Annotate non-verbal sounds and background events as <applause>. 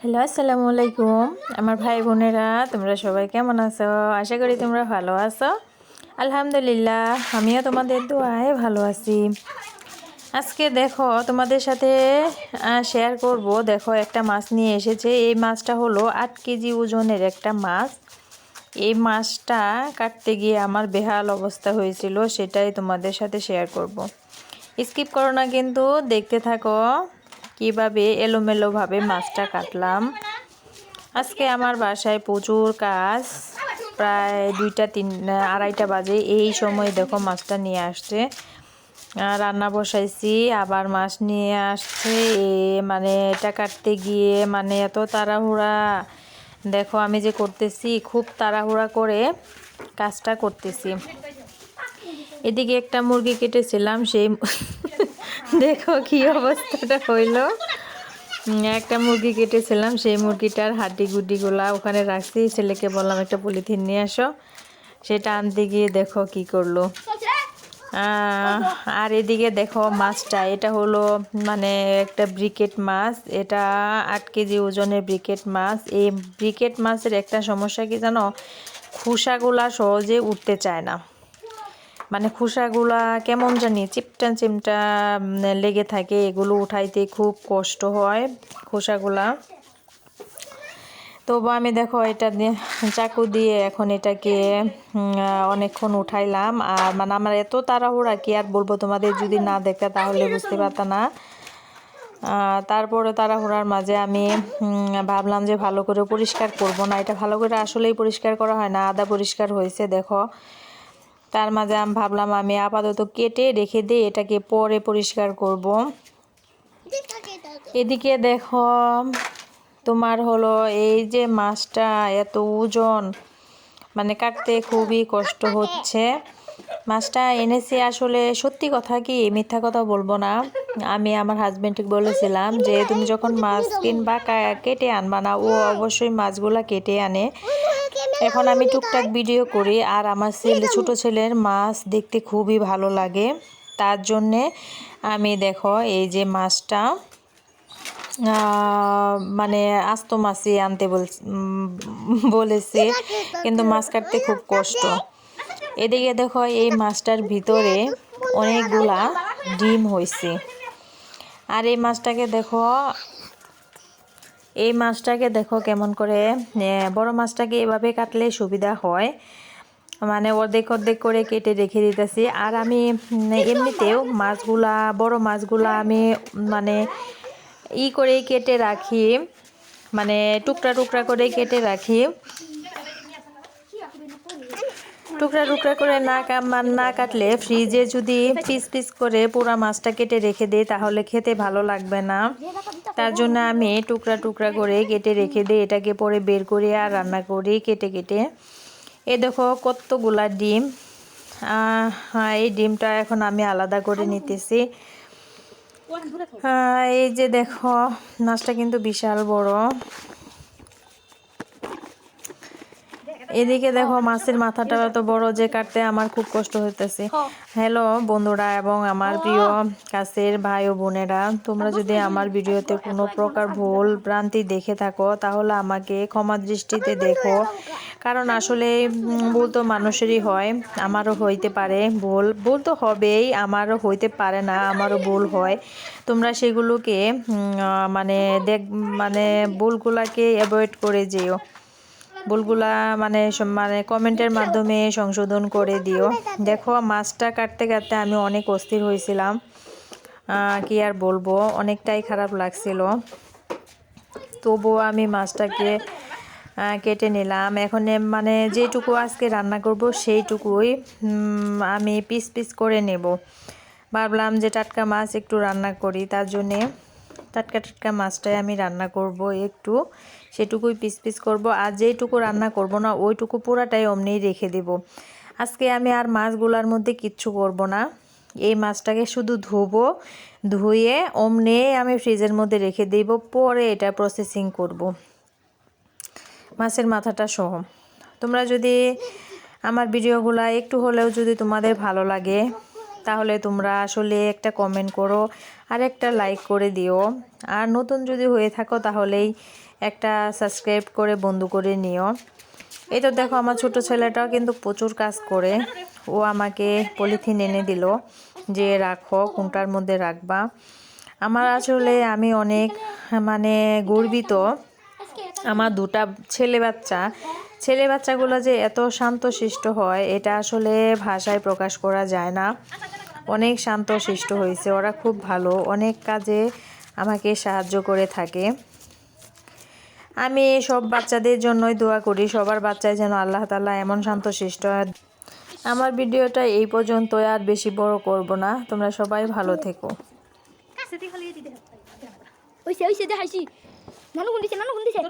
Hello, আসসালামু আলাইকুম। আমার ভাই বোনেরা, তোমরা সবাই কেমন আছো? আশা করি তোমরা ভালো আছো। আলহামদুলিল্লাহ, আমিও তোমাদের দোয়ায় ভালো আছি। আজকে দেখো, তোমাদের সাথে শেয়ার করব। দেখো, একটা মাছ নিয়ে এসেছে। এই মাছটা হলো আট কেজি ওজনের একটা মাছ। এই মাছটা কাটতে গিয়ে আমার বেহাল অবস্থা হয়েছিল, সেটাই তোমাদের সাথে শেয়ার করব। স্কিপ করো না কিন্তু, দেখতে থাকো। কীভাবে এলোমেলোভাবে মাছটা কাটলাম? আজকে আমার বাসায় প্রচুর কাজ। প্রায় দুইটা তিন, আড়াইটা বাজে। এই সময় দেখো মাছটা নিয়ে আসছে। রান্না বসাইছি, আবার মাছ নিয়ে আসছে। মানে এটা কাটতে গিয়ে মানে এত তাড়াহুড়া। দেখো আমি যে করতেছি, খুব তাড়াহুড়া করে কাজটা করতেছি। এদিকে একটা মুরগি কেটেছিলাম, সেই <laughs> দেখো কি অবস্থাটা হইল। একটা মুরগি কেটেছিলাম, সেই মুরগিটার হাড্ডি গুড্ডিগুলা ওখানে রাখছি। ছেলেকে বললাম, একটা পলিথিন নিয়ে আসো। সেটা আনতে গিয়ে দেখো কি করল। আর এদিকে দেখো মাছটা, এটা হলো মানে একটা ব্রিকেট মাছ। এটা আট কেজি ওজনের ব্রিকেট মাছ। এই ব্রিকেট মাছের একটা সমস্যা কি জানো? খুসাগুলা সহজে উঠতে চায় না। মানে খোসাগুলা কেমন জানি চিপটা চিমটা লেগে থাকে, এগুলো উঠাইতে খুব কষ্ট হয় খোসাগুলা। তবু আমি দেখো এটা চাকু দিয়ে এখন এটাকে অনেকক্ষণ উঠাইলাম। আর মানে আমার এত তাড়াহুড়া কি আর বলব তোমাদের যদি না দেখতে তাহলে বুঝতে পারত না। তারপরে তাড়াহুড়ার মাঝে আমি ভাবলাম যে ভালো করে পরিষ্কার করব না। এটা ভালো করে আসলেই পরিষ্কার করা হয় না, আদা পরিষ্কার হয়েছে, দেখো। তার মাঝে আমি ভাবলাম, আমি আপাতত কেটে রেখে দিই, এটাকে পরে পরিষ্কার করব। এদিকে দেখো, তোমার হলো এই যে মাছটা, এত ওজন মানে কাটতে খুবই কষ্ট হচ্ছে। মাছটা এনেছি আসলে সত্যি কথা কি, মিথ্যা কথা বলব না। আমি আমার হাজব্যান্ডকে বলেছিলাম যে, তুমি যখন মাছ কিনবা কেটে আনবা না, ও অবশ্যই মাছগুলা কেটে আনে। এখন আমি টুকটাক ভিডিও করি আর আমার ছেলে, ছোটো ছেলের মাছ দেখতে খুবই ভালো লাগে। তার জন্যে আমি দেখো, এই যে মাছটা মানে আস্ত মাছই আনতে বলেছে। কিন্তু মাছ কাটতে খুব কষ্ট। এদিকে দেখো এই মাছটার ভিতরে অনেকগুলা ডিম হয়েছে আর এই মাছটাকে দেখো, এই মাছটাকে দেখো কেমন করে বড় মাছটাকে এভাবে কাটলে সুবিধা হয়। মানে অর্ধেক অর্ধেক করে কেটে রেখে দিতেছি। আর আমি এমনিতেও মাছগুলা, বড় মাছগুলা আমি মানে ই করে কেটে রাখি। মানে টুকরা টুকরা করে কেটে রাখি। টুকরা টুকরা করে না না কাটলে ফ্রিজে যদি পিস পিস করে পুরো মাছটা কেটে রেখে দিই, তাহলে খেতে ভালো লাগবে না। তার জন্য আমি টুকরা টুকরা করে কেটে রেখে দিই, এটাকে পরে বের করে আর রান্না করি কেটে কেটে। এ দেখো কতগুলা ডিম। এই ডিমটা এখন আমি আলাদা করে নিতেছি। এই যে দেখো, মাছটা কিন্তু বিশাল বড়। এদিকে দেখো মাছের মাথাটা এত বড় যে কাটতে আমার খুব কষ্ট হইতেছে। হ্যালো বন্ধুরা এবং আমার প্রিয় কাছের ভাই ও বোনেরা তোমরা যদি আমার ভিডিওতে কোনো প্রকার ভুল ভ্রান্তি দেখে থাকো তাহলে আমাকে ক্ষমা দৃষ্টিতে দেখো। কারণ আসলে ভুল তো মানুষেরই হয় আমারও হইতে পারে ভুল। ভুল তো হবেই আমারও হইতে পারে না আমারও ভুল হয়। তোমরা সেগুলোকে মানে দেখ মানে ভুলগুলাকে অ্যাভয়েড করে যেও। ভুলগুলা মানে মানে কমেন্টের মাধ্যমে সংশোধন করে দিও। দেখো, মাছটা কাটতে কাটতে আমি অনেক অস্থির হয়েছিলাম। কি আর বলব, অনেকটাই খারাপ লাগছিল। তবুও আমি মাছটাকে কেটে নিলাম। এখন মানে যেটুকু আজকে রান্না করব সেইটুকুই আমি পিস পিস করে নেব। ভাবলাম যে টাটকা মাছ একটু রান্না করি, তার জন্যে টাটকা টাটকা মাছটাই আমি রান্না করব একটু। সেটুকুই পিস পিস করব। আর যেইটুকু রান্না করব না, ওইটুকু পুরাটাই অমনিই রেখে দেব। আজকে আমি আর মাছগুলার মধ্যে কিচ্ছু করব না। এই মাছটাকে শুধু ধুবো, ধুয়ে অমনে আমি ফ্রিজের মধ্যে রেখে দেব, পরে এটা প্রসেসিং করব। মাছের মাথাটা সহ। তোমরা যদি আমার ভিডিওগুলো একটু হলেও যদি তোমাদের ভালো লাগে তাহলে তোমরা আসলে একটা কমেন্ট করো আর একটা লাইক করে দিও। আর নতুন যদি হয়ে থাকো তাহলেই একটা সাবস্ক্রাইব করে বন্ধু করে নিও। এই তো দেখো আমার ছোট ছেলেটাও কিন্তু প্রচুর কাজ করে। ও আমাকে পলিথিন এনে দিল যে রাখো, কোনটার মধ্যে রাখবা। আমার আসলে আমি অনেক মানে গর্বিত আমার দুটা ছেলে বাচ্চা। ছেলে বাচ্চাগুলো যে এত শান্তশিষ্ট হয়, এটা আসলে ভাষায় প্রকাশ করা যায় না। অনেক শান্তশিষ্ট হয়েছে, ওরা খুব ভালো, অনেক কাজে আমাকে সাহায্য করে থাকে। আমি সব বাচ্চাদের জন্যই দোয়া করি, সবার বাচ্চাই যেন আল্লাহ তালা এমন শান্তশিষ্ট। আমার ভিডিওটা এই পর্যন্ত আর বেশি বড় করব না। তোমরা সবাই ভালো থেকো। নানু কোন দিছে নানু কোন দিছে